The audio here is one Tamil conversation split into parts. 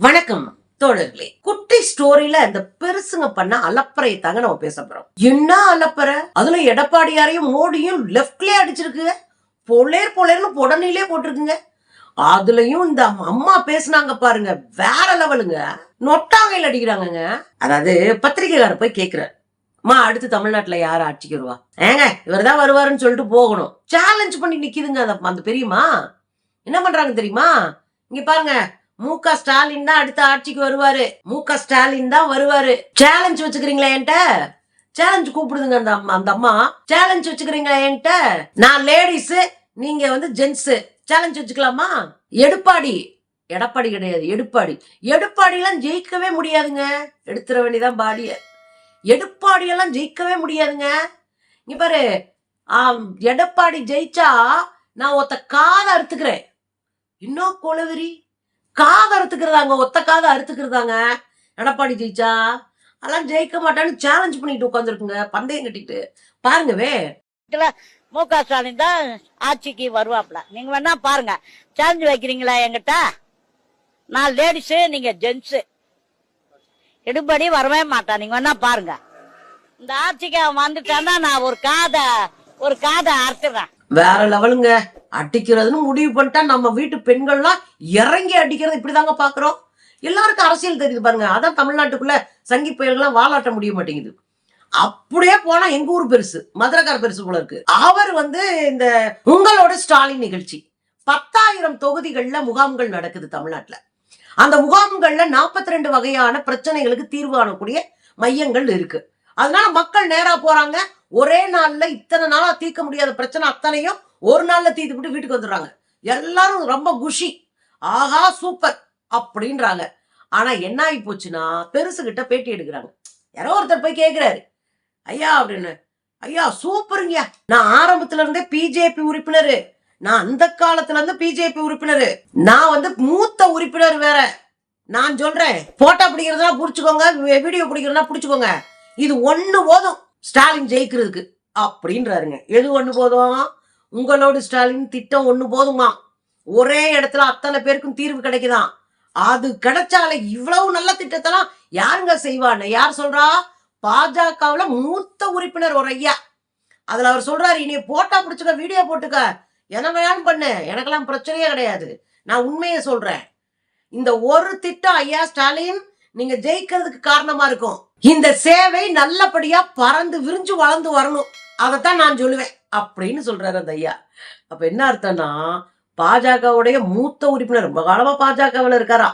வணக்கம் தோழர்களே. குட்டி ஸ்டோரியில இந்த பெருசுங்க பண்ண அலப்பறையை தாங்க நம்ம பேச போறோம். என்ன அலப்பறை? அதுல எடப்பாடியாரையும் மோடியும் லெப்ட்லயே அடிச்சிருக்குங்க பொலேர் பொலேர்னு புடனிலே போட்டிருக்குங்க. அதுலயும் இந்த அம்மா பேசுனாங்க பாருங்க. வேற லெவலுங்க. நொட்டாங்கையில் அடிக்கிறாங்கங்க. அதாவது பத்திரிகைக்காரர் போய் கேக்குறாரு. அம்மா அடுத்து தமிழ்நாட்டுல யார் ஆட்சிக்கு வருவா? ஏங்க இவர் தான் வருவாருன்னு சொல்லிட்டு போகணும். சேலஞ்ச் பண்ணி நிக்குதுங்க. அந்த அந்த பெரியம்மா. என்ன பண்றாங்க தெரியுமா? இங்க பாருங்க மு க ஸ்டாலின் தான் அடுத்த ஆட்சிக்கு வருவாரு. மு க ஸ்டாலின் தான் வருவாரு. சேலஞ்ச் வச்சுக்கிறீங்களா என்கிட்ட? சேலஞ்ச் கூப்பிடுதுங்க அந்த அம்மா அந்த அம்மா. சேலஞ்ச் வச்சுக்கிறீங்களா என்கிட்ட? நான் லேடிஸ் நீங்க வந்து ஜென்ஸ் சேலஞ்ச் வச்சுக்கலாமா? எடுப்பாடி. எடப்பாடி கிடையாது எடுப்பாடி. எடுப்பாடியெல்லாம் ஜெயிக்கவே முடியாதுங்க. எடுத்துட வேண்டியதான் பாடிய எடுப்பாடியெல்லாம் ஜெயிக்கவே முடியாதுங்க. இங்க பாரு. எடப்பாடி ஜெயிச்சா நான் ஒத்த காதை அறுத்துக்கிறேன். இன்னும் கொலவெறி காதை அறுத்துக்கிறதாங்க ஒத்த காதை அறுத்துக்கிறதாங்க. எடப்பாடி ஜெயிச்சா? அதெல்லாம் ஜெயிக்க மாட்டான்னு சேலஞ்ச் பண்ணிட்டு உட்காந்துருக்குங்க பந்தயம் கட்டிட்டு. பாருங்கவே மு க ஸ்டாலின் தான் ஆட்சிக்கு வருவாப்ல நீங்க வேணா பாருங்க. சேலஞ்சு வைக்கிறீங்களா என்கிட்ட? நான் லேடிஸ் நீங்க ஜென்ஸ் எடுபடி வரவே மாட்டான். நீங்க வேணா பாருங்க. இந்த ஆட்சிக்கு அவன் வந்துட்டான்னா நான் ஒரு காதை ஒரு காதை அறுத்துறேன். வேற லெவலுங்க அடிக்கிறதுன்னு முடிவு பண்ணிட்டா நம்ம வீட்டு பெண்கள்லாம் இறங்கி அடிக்கிறது இப்படிதாங்க பாக்குறோம் எல்லாருக்கும் அரசியல் தெரியுது பாருங்க. அதான் தமிழ்நாட்டுக்குள்ள சங்கி புயல்கள்லாம் வாலாட்ட முடிய மாட்டேங்குது. அப்படியே போனா எங்க ஊர் பெருசு? மதுரக்கார பெருசு போல இருக்கு. அவர் வந்து இந்த உங்களோட ஸ்டாலின் நிகழ்ச்சி. பத்தாயிரம் தொகுதிகள்ல முகாம்கள் நடக்குது தமிழ்நாட்டுல. அந்த முகாம்கள்ல 42 ரெண்டு வகையான பிரச்சனைகளுக்கு தீர்வு காணக்கூடிய மையங்கள் இருக்கு. அதனால மக்கள் நேரா போறாங்க. ஒரே நாள்ல இத்தனை நாளா தீர்க்க முடியாத பிரச்சனை அத்தனையும் ஒரு நாள்ல தீர்த்துவிட்டு வீட்டுக்கு வந்துடுறாங்க. எல்லாரும் ரொம்ப குஷி. ஆஹா சூப்பர் அப்படின்றாங்க. ஆனா என்ன ஆகி போச்சுன்னா பெருசுகிட்ட பேட்டி எடுக்கிறாங்க. யாரோ ஒருத்தர் போய் கேட்கிறாரு ஐயா அப்படின்னு. ஐயா சூப்பருங்க நான் ஆரம்பத்துல இருந்தே பிஜேபி உறுப்பினர். நான் அந்த காலத்துல இருந்து பிஜேபி உறுப்பினர். நான் வந்து மூத்த உறுப்பினர் வேற. நான் சொல்றேன் போட்டோ பிடிக்கிறதுனா புடிச்சுக்கோங்க வீடியோ பிடிக்கிறதுனா புடிச்சுக்கோங்க. இது ஒண்ணு போதும். ஸ்டாலின் ஜெயிக்கிறதுக்கு. அப்படின்றாருங்க. எது ஒண்ணு போதும்? உங்களோட ஸ்டாலின் திட்டம் ஒன்று போதுமா? ஒரே இடத்துல அத்தனை பேருக்கும் தீர்வு கிடைக்குதான் அது கிடைச்சால இவ்வளவு நல்ல திட்டத்தெல்லாம் யாருங்க செய்வான்னு? யார் சொல்றா? பாஜகவுல மூத்த உறுப்பினர் ஒரு ஐயா. அதுல அவர் சொல்றாரு இனி போட்டா பிடிச்சுக்க வீடியோ போட்டுக்க. என்ன வேணாலும் பண்ணு. எனக்கெல்லாம் பிரச்சனையே கிடையாது. நான் உண்மையை சொல்றேன். இந்த ஒரு திட்டம் ஐயா ஸ்டாலின் நீங்க ஜெயிக்கிறதுக்கு காரணமா இருக்கும். இந்த சேவை நல்லபடியா பறந்து விரிஞ்சு வளர்ந்து வரணும். அதைத்தான் நான் சொல்லுவேன் அப்படின்னு சொல்றாரு அந்த ஐயா. அப்ப என்ன அர்த்தம்னா பாஜகவுடைய மூத்த உறுப்பினர் ரொம்ப காலமா பாஜகவில் இருக்காரா?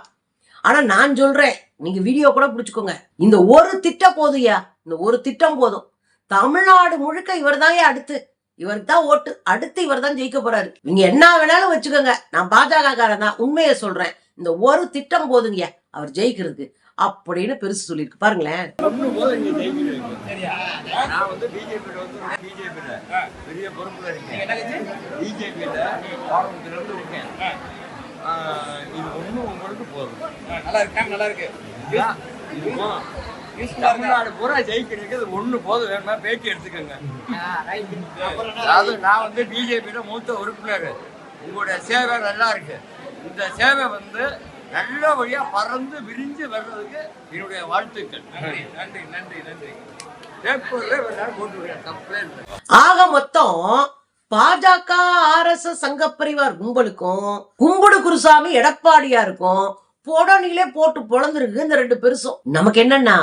ஆனா நான் சொல்றேன் நீங்க வீடியோ கூட பிடிச்சுக்கோங்க. இந்த ஒரு திட்டம் போதுயா இந்த ஒரு திட்டம் போதும். தமிழ்நாடு முழுக்க இவர் அடுத்து. இவருக்கு தான் ஓட்டு. அடுத்து இவர் தான் ஜெயிக்க போறாரு. நீங்க என்ன வேணாலும் வச்சுக்கோங்க. நான் பாஜக காரன் தான். உண்மையை சொல்றேன். இந்த ஒரு திட்டம் போதுங்க அவர் ஜெயிக்கிறதுக்கு. அப்படின்னு பெருசு சொல்லியிருக்கு. பாருங்களேன். நான் வந்து பிஜேபியில வந்து பிஜேபியில பெரிய பொறுப்புல இருக்கேன். பிஜேபியில ஆரம்பத்துல இருந்து இருக்கேன். இது ஒண்ணு உங்களுக்கு போதும். நல்லா இருக்கு நல்லா இருக்கு. தமிழ்நாடு பூரா ஜெயிக்கிறதுக்கு இது ஒண்ணு போதும். வேணுமா பேட்டி எடுத்துக்கோங்க. அதாவது நான் வந்து பிஜேபியில மூத்த உறுப்பினர். உங்களுடைய சேவை நல்லா இருக்கு. இந்த சேவை வந்து நல்லபடியா பறந்து விரிஞ்சு வர்றதுக்கு என்னுடைய வாழ்த்துக்கள். நன்றி நன்றி நன்றி ஆக மொத்தம் பாஜக ஆர்எஸ்எஸ் சங்க பரிவார் கும்பலுக்கும் கும்புடு குருசாமி எடப்பாடியாருக்கும் பொடனிலே போட்டு பொழந்திருக்கு இந்த ரெண்டு பெருசும். நமக்கு என்னன்னா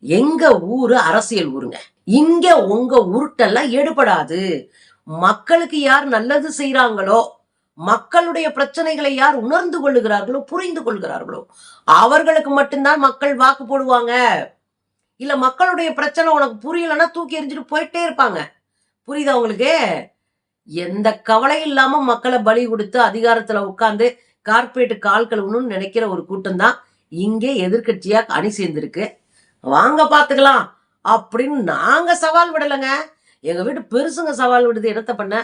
எங்க ஊரு அரசியல் ஊருங்க. இங்க உங்க உருட்டெல்லாம் எடுபடாது. மக்களுக்கு யார் நல்லது செய்றாங்களோ மக்களுடைய பிரச்சனைகளை யார் உணர்ந்து கொள்ளுகிறார்களோ புரிந்து கொள்கிறார்களோ அவர்களுக்கு மட்டும்தான் மக்கள் வாக்கு போடுவாங்க. இல்ல மக்களுடைய பிரச்சனை உனக்கு புரியலன்னா தூக்கி எறிஞ்சிட்டு போயிட்டே இருப்பாங்க. புரியுதா உங்களுக்கு? எந்த கவலை இல்லாம மக்களை பலி கொடுத்து அதிகாரத்துல உட்கார்ந்து கார்பரேட் கால் கழுவணும்னு நினைக்கிற ஒரு கூட்டம் தான் இங்கே எதிர்கட்சியா அணி சேர்ந்திருக்கு. வாங்க பாத்துக்கலாம் அப்படின்னு நாங்க சவால் விடலைங்க. எங்க வீட்டு பெருசுங்க சவால் விடுது இடத்த பண்ண?